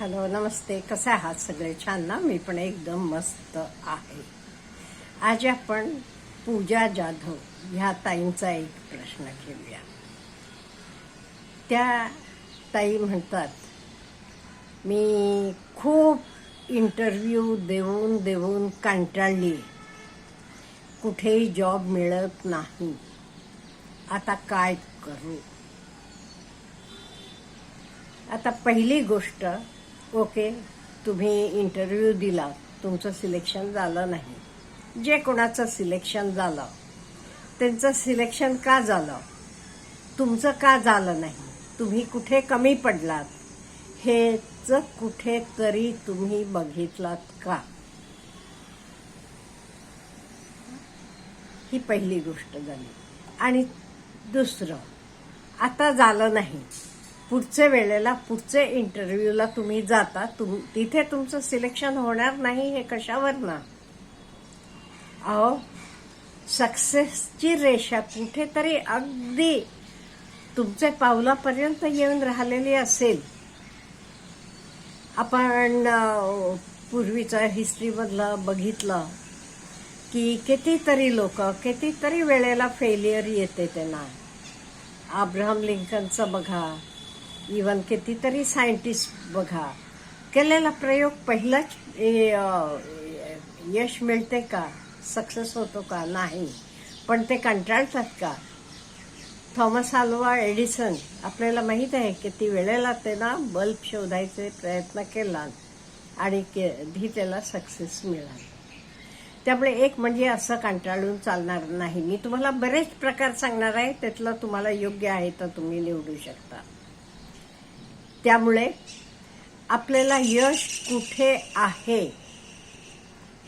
Hello नमस्ते. कसे आहात सगळे छान ना मी पण एकदम मस्त आहे. आज आपण पूजा जाधव ह्या ताईंचा एक प्रश्न घेऊया. त्या ताई म्हणतात मी खूप इंटरव्ह्यू देऊन देऊन कंटाळली. कुठेही जॉब मिळत नाही. आता काय करू? आता पहिली गोष्ट ओके तुम्ही इंटरव्ह्यू दिला तुमचं सिलेक्शन झालं नाही. जे कोणाचं सिलेक्शन झालं त्यांचं सिलेक्शन का झालं? तुमचं का झालं नाही? तुम्ही कुठे कमी पडलात? हेच कुठेतरी तुम्ही बघितलात का? ही पहिली गोष्ट झाली. आणि दुसरं आता झालं नाही. पुढच्या वेळेला पुढचे इंटरव्ह्यूला तुम्ही जाता. तुम तिथे तुमचं सिलेक्शन होणार नाही हे कशावर ना? अहो सक्सेसची रेषा कुठेतरी अगदी तुमचे पावलापर्यंत येऊन राहिलेली असेल. आपण पूर्वीच्या हिस्ट्रीमधलं बघितलं की कितीतरी लोक कितीतरी वेळेला फेलियर येते त्यांना. अब्राहम लिंकनचं बघा. इवन कितीतरी सायंटिस्ट बघा. केलेला प्रयोग पहिलाच यश मिळते का? सक्सेस होतो का? नाही. पण ते कंटाळतात का? थॉमस आल्वा एडिसन आपल्याला माहीत आहे किती वेळेला त्यांना बल्ब शोधायचे प्रयत्न केला आणि कधी त्याला सक्सेस मिळाला. त्यामुळे एक म्हणजे असं कंटाळून चालणार नाही. मी तुम्हाला बरेच प्रकार सांगणार आहे त्यातलं तुम्हाला योग्य आहे तर तुम्ही निवडू शकता. त्यामुळे आपल्याला यश कुठे आहे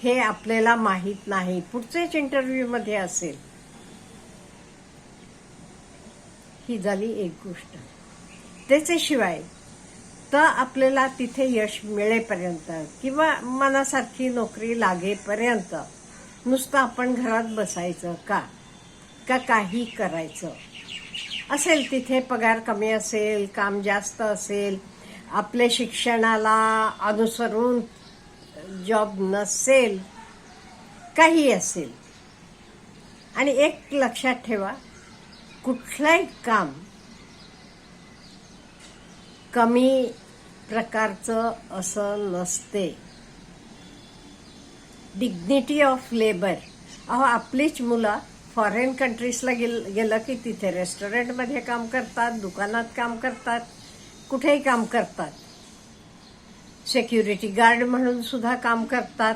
हे आपल्याला माहीत नाही. पुढचेच इंटरव्ह्यूमध्ये असेल. ही झाली एक गोष्ट. त्याच्याशिवाय तर आपल्याला तिथे यश मिळेपर्यंत किंवा मनासारखी नोकरी लागेपर्यंत नुसतं आपण घरात बसायचं का? का काही करायचं? असेल तिथे पगार कमी असेल काम जास्त असेल आपले शिक्षणाला अनुसरून जॉब नसेल काही असेल. आणि एक लक्षात ठेवा कुठलंही काम कमी प्रकारचं असं नसते. डिग्निटी ऑफ लेबर अहो आपलीच मुलं फॉरेन कंट्रीजला गेल गेलं की तिथे रेस्टॉरंटमध्ये काम करतात दुकानात काम करतात कुठेही काम करतात. सेक्युरिटी गार्ड म्हणून सुद्धा काम करतात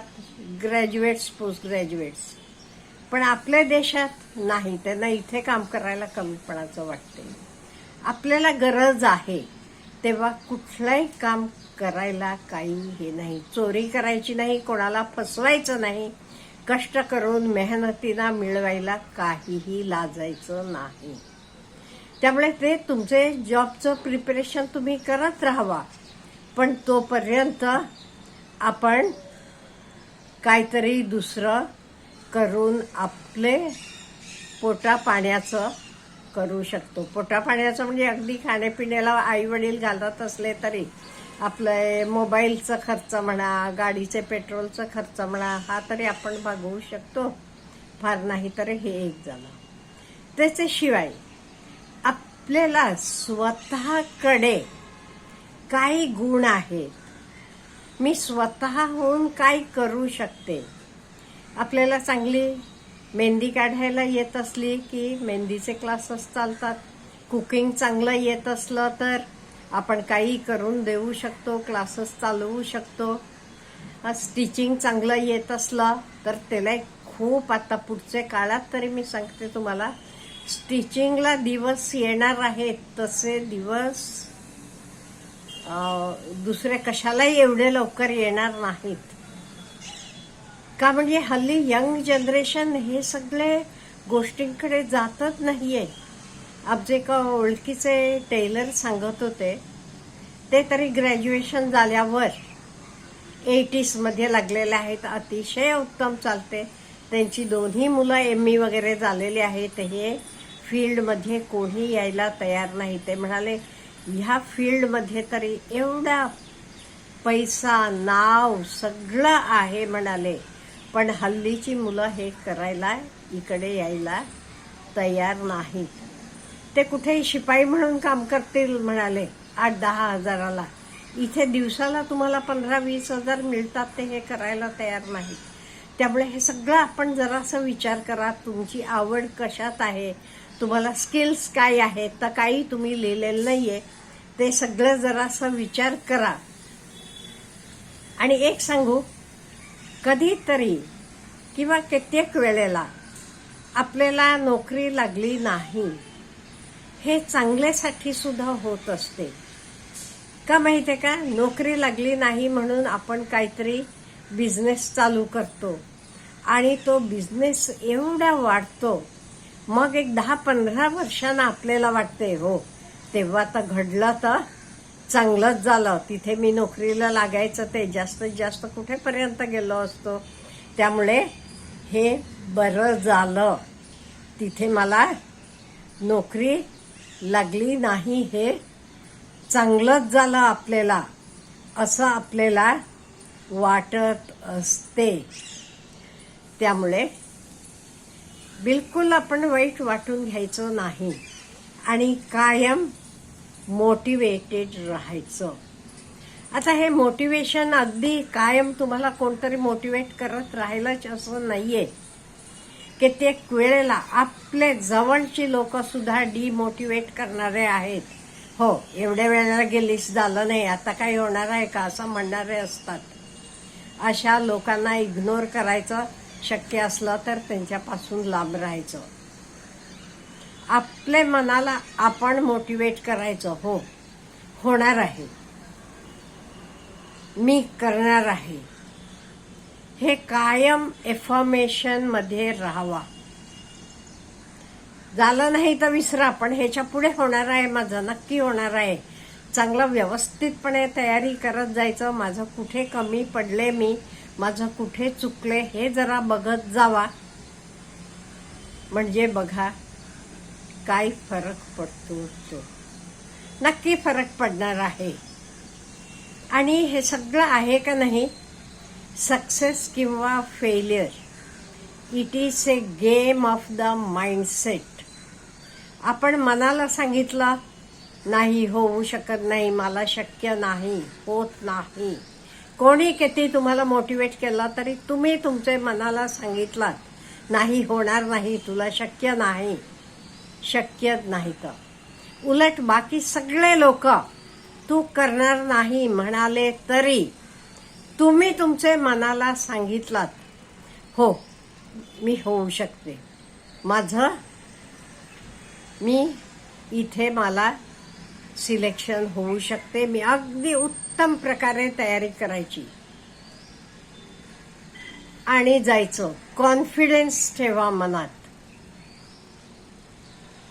ग्रॅज्युएट्स पोस्ट ग्रॅज्युएट्स पण आपल्या देशात नाही त्यांना इथे काम करायला कमीपणाचं वाटते. आपल्याला गरज आहे तेव्हा कुठलंही काम करायला काही हे नाही. चोरी करायची नाही कोणाला फसवायचं नाही. कष्ट करून मेहनतीनं मिळवायला काहीही लाजायचं नाही. त्यामुळे ते तुमचे जॉबचं प्रिपरेशन तुम्ही करत राहावा. पण तोपर्यंत आपण काहीतरी दुसरं करून आपले पोटा पाण्याचं करू शकतो. पोटा पाण्याचं म्हणजे अगदी खाण्यापिण्याला आई वडील घालत असले तरी. आपलं मोबाईलचा खर्च म्हणा गाडीचे पेट्रोलचा खर्च म्हणा हा तरी आपण भागवू शकतो. फार नाही तर हे एक झालं. त्याच्याशिवाय आपल्याला स्वतःकडे काही गुण आहेत. मी स्वतःहून काय करू शकते. आपल्याला चांगली मेहंदी काढायला येत असली की मेहंदीचे क्लासेस चालतात. कुकिंग चांगलं येत असलं तर आपण काही करून देऊ शकतो क्लासेस चालवू शकतो. स्टिचिंग चांगलं येत असलं तर त्याला खूप आता पुढच्या काळात तरी मी सांगते तुम्हाला. स्टिचिंगला दिवस येणार आहेत तसे दिवस दुसरे कशालाही एवढे लवकर येणार नाहीत. का म्हणजे हल्ली यंग जनरेशन हे सगळे गोष्टींकडे जातच नाहीये. आमचे का ओळखीचे टेलर सांगत होते ते तरी ग्रॅज्युएशन झाल्यावर एटीजमध्ये लागलेले आहेत. अतिशय उत्तम चालते. त्यांची दोन्ही मुलं एम ई वगैरे झालेली आहेत. हे फील्डमध्ये कोणी यायला तयार नाही. ते म्हणाले ह्या फील्डमध्ये तरी एवढा पैसा नाव सगळं आहे म्हणाले. पण हल्लीची मुलं हे करायला इकडे यायला तयार नाहीत. ते कुठेही शिपाई म्हणून काम करतील म्हणाले आठ दहा हजाराला. इथे दिवसाला तुम्हाला पंधरा वीस हजार मिळतात ते हे करायला तयार नाही. त्यामुळे हे सगळं आपण जरासं विचार करा तुमची आवड कशात आहे तुम्हाला स्किल्स काय आहेत तर काही तुम्ही लिहिलेलं नाही आहे ते सगळं जरासं विचार करा. आणि एक सांगू कधीतरी किंवा कित्येक वेळेला आपल्याला नोकरी लागली नाही हे चांगल्यासाठी सुद्धा होत असते. का माहिती आहे का? नोकरी लागली नाही म्हणून आपण काहीतरी बिझनेस चालू करतो. आणि तो बिझनेस एवढा वाढतो. मग एक दहा पंधरा वर्षांना आपल्याला वाटते हो तेव्हा तर घडलं तर चांगलंच झालं. तिथे मी नोकरीला लागायचं ते जास्तीत जास्त कुठेपर्यंत गेलो असतो? त्यामुळे हे बरं झालं. तिथे मला नोकरी लागली नाही हे चांगलंच झालं आपल्याला असं आपल्याला वाटत असते. त्यामुळे बिलकुल आपण वाईट वाटून घ्यायचं नाही आणि कायम मोटिवेटेड राहायचं. आता हे मोटिवेशन अगदी कायम तुम्हाला कोणतरी मोटिवेट करत राहिलंच असं नाही आहे कित्येक वेळेला आपले जवळची लोक सुद्धा डिमोटिवेट करणारे आहेत. हो एवढ्या वेळेला गेलीस झालं नाही आता काही होणार आहे का असं म्हणणारे असतात. अशा लोकांना इग्नोर करायचं शक्य असलं तर त्यांच्यापासून लांब राहायचं. आपल्या मनाला आपण मोटिवेट करायचं हो. होणार आहे. मी करणार आहे. हे कायम एफर्मेशनमध्ये राहावा. झालं नाही तर विसरा पण ह्याच्या पुढे होणार आहे माझं नक्की होणार आहे. चांगलं व्यवस्थितपणे तयारी करत जायचं माझं कुठे कमी पडले मी माझं कुठे चुकले हे जरा बघत जावा. म्हणजे बघा काय फरक पडतो तो. नक्की फरक पडणार आहे. आणि हे सगळं आहे का नाही सक्सेस किंवा failure it is a game of the mindset आपण मनाला सांगितलं नाही होऊ शकत नाही मला शक्य नाही होत नाही. कोणी किती तुम्हाला मोटिवेट केला तरी तुम्ही तुमचे मनाला सांगितलात नाही होणार नाही तुला शक्य नाही शक्य नाही तर. उलट बाकी सगळे लोक तू करणार नाही म्हणाले तरी तुम्ही तुमचे मनाला सांगितलात. हो मी होऊ शकते. माझं मी इथे मला सिलेक्शन होऊ शकते. मी अगदी उत्तम प्रकारे तयारी करायची. आणि जायचं कॉन्फिडन्स ठेवा मनात.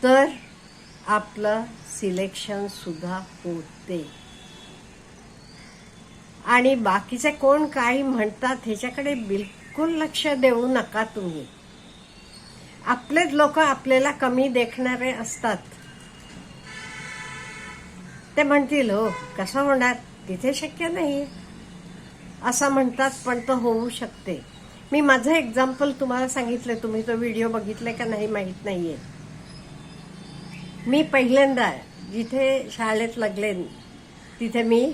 तर आपलं सिलेक्शन सुद्धा होते. आणि बाकीचे कोण काही म्हणतात ह्याच्याकडे बिलकुल लक्ष देऊ नका तुम्ही. आपलेच लोक आपल्याला कमी देखणारे असतात. ते म्हणतील हो कसं होणार? तिथे शक्य नाही. असं म्हणतात पण तो होऊ शकते. मी माझं एक्झाम्पल तुम्हाला सांगितलं. तुम्ही तो व्हिडिओ बघितले का नाही माहीत नाही आहे मी पहिल्यांदा जिथे शाळेत लागले तिथे मी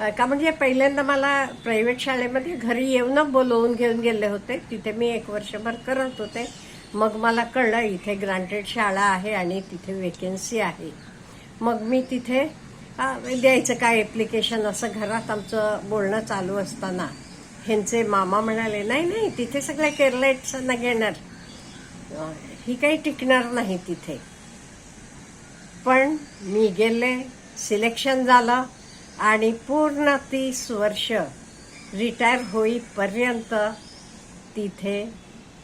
का म्हणजे पहिल्यांदा मला प्रायव्हेट शाळेमध्ये घरी येऊन बोलवून घेऊन गेले होते. तिथे मी एक वर्षभर करत होते. मग मला कळलं इथे ग्रांटेड शाळा आहे आणि तिथे वेकेन्सी आहे. मग मी तिथे द्यायचं काय ॲप्लिकेशन असं घरात आमचं बोलणं चालू असताना. ह्यांचे मामा म्हणाले नाही नाही तिथे सगळ्या केरलाइट्सांना घेणार. ही काही टिकणार नाही तिथे. पण मी गेले सिलेक्शन झालं. आणि पूर्ण तीस वर्ष रिटायर होईपर्यंत तिथे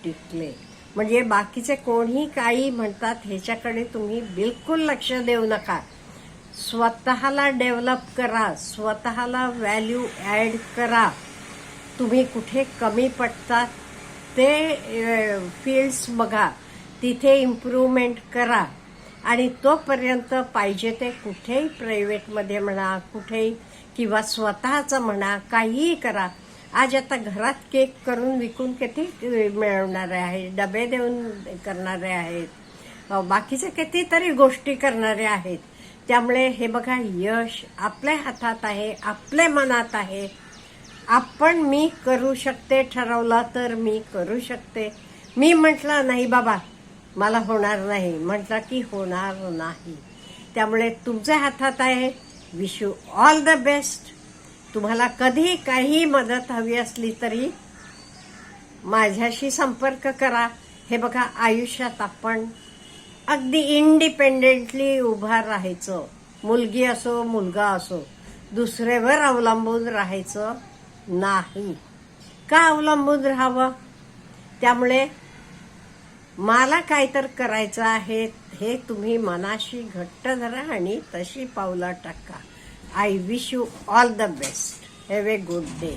टिकले. म्हणजे बाकीचे कोणी काही म्हणतात ह्याच्याकडे तुम्ही बिलकुल लक्ष देऊ नका. स्वतःला डेव्हलप करा स्वतःला व्हॅल्यू ॲड करा. तुम्ही कुठे कमी पडतात ते फील्ड्स बघा. तिथे इम्प्रूव्हमेंट करा. आणि तोपर्यंत पाहिजे ते कुठेही प्रायव्हेटमध्ये म्हणा कुठेही किंवा स्वतःचं म्हणा काहीही करा. आज आता घरात केक करून विकून किती मिळवणारे आहेत डबे देऊन करणारे आहेत बाकीचे कितीतरी गोष्टी करणारे आहेत. त्यामुळे हे बघा यश आपल्या हातात आहे आपल्या मनात आहे. आपण मी करू शकते ठरवला तर मी करू शकते. मी म्हटलं नाही बाबा मला होणार नाही. म्हटलं की होणार नाही. त्यामुळे तुमच्या हातात आहे. Wish you all the best तुम्हाला कधी काही मदत हवी असली तरी माझ्याशी संपर्क करा. हे बघा आयुष्यात आपण अगदी इंडिपेंडेंटली उभा राहायचं. मुलगी असो मुलगा असो दुसऱ्यावर अवलंबून राहायचं नाही. का अवलंबून राहावं? त्यामुळे मला काय तर करायचं आहे हे तुम्ही मनाशी घट्ट धरा आणि तशी पावलं टाका. I wish you all the best have a good day